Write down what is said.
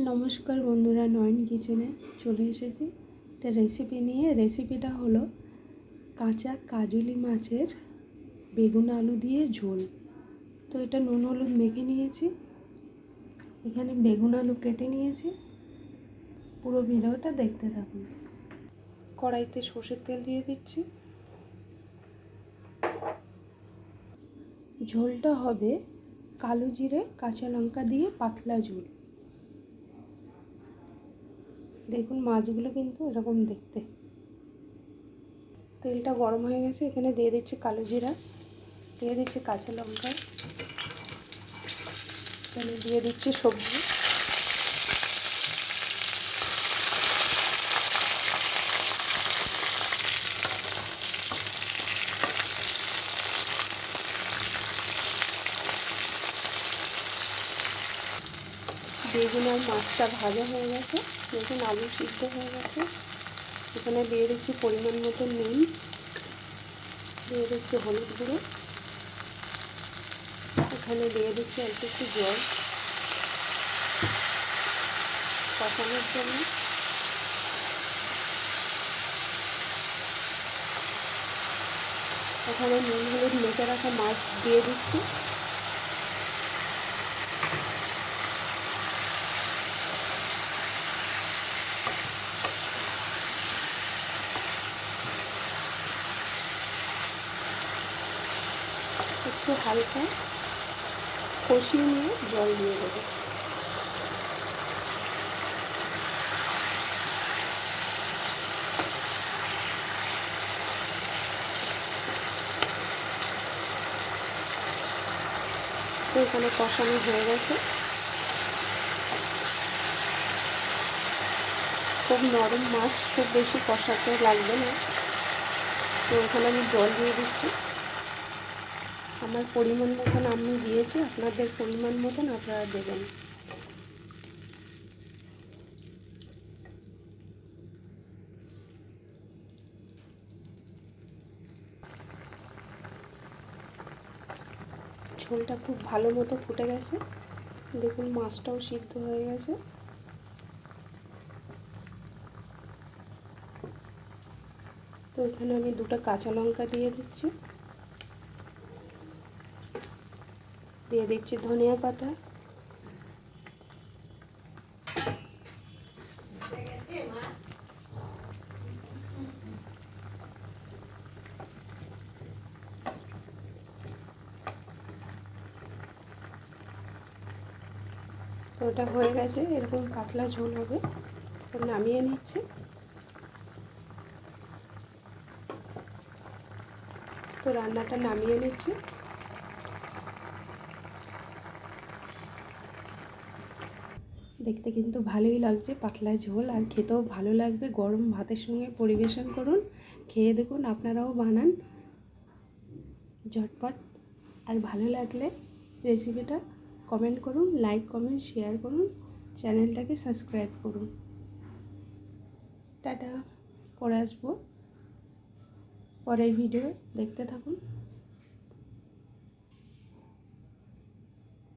নমস্কার বন্ধুরা, নয়ন কিচেনে চলে এসেছি। একটা রেসিপি নিয়ে। রেসিপিটা হলো কাঁচা কাজুলি মাছের বেগুন আলু দিয়ে ঝোল। তো এটা নুন হলুদ মেখে নিয়েছি। এখানে বেগুন আলু কেটে নিয়েছি। পুরো ভিডিওটা দেখতে থাকুন। কড়াইতে সর্ষের তেল দিয়ে দিচ্ছি। ঝোলটা হবে কালো জিরে, কাঁচা লঙ্কা দিয়ে পাতলা ঝোল। দেখুন মাছগুলো কিন্তু এরকম দেখতে। তেলটা গরম হয়ে গেছে, এখানে দিয়ে দিচ্ছি কালো জিরা, দিয়ে দিচ্ছি কাঁচা লঙ্কা, এখানে দিয়ে দিচ্ছি সবজি। বেগুন আর মাছটা ভাজা হয়ে গেছে। দেখুন আলু সিদ্ধ হয়ে গেছে। এখানে দিয়ে দিচ্ছি পরিমাণ মতো নুন। দিয়ে দিচ্ছি হলুদ গুঁড়ো। এখানে দিয়ে দিচ্ছি অল্প একটু জল। কষানোর জন্য। এখানে নুন হলুদ মেখে রাখা মাছ দিয়ে দিচ্ছি। একটু হালকা কষিয়ে নিয়ে জল দিয়ে দেবো। তো এখানে কষানো হয়ে গেছে। খুব নরম মাছ, খুব বেশি কষাতে লাগবে না। তো এখানে আমি জল দিয়ে দিচ্ছি। আমার পরিমাণ মতন আমি দিয়েছি, আপনাদের পরিমাণ মতন আপনারা দেবেন। ঝোলটা খুব ভালো মতো ফুটে গেছে। দেখুন, মাছটাও সিদ্ধ হয়ে গেছে। তো এখানে আমি দুটো কাঁচা লঙ্কা দিয়ে দিচ্ছি। দিয়ে দিচ্ছি ধনিয়া পাতা। ওটা হয়ে গেছে, এরকম পাতলা ঝোল হবে। নামিয়ে নিচ্ছি। তো রান্নাটা নামিয়ে নিচ্ছি। দেখতে কিন্তু ভালোই লাগছে, পাতলা ঝোল আর খেতেও ভালো লাগবে। গরম ভাতের সঙ্গে পরিবেশন করুন, খেয়ে দেখুন আপনারাও বানান। ঝটপট। আর ভালো লাগলে রেসিপিটা কমেন্ট করুন লাইক কমেন্ট শেয়ার করুন চ্যানেলটাকে সাবস্ক্রাইব করুন। টাটা। পরে আসব। পরের ভিডিও দেখতে থাকুন।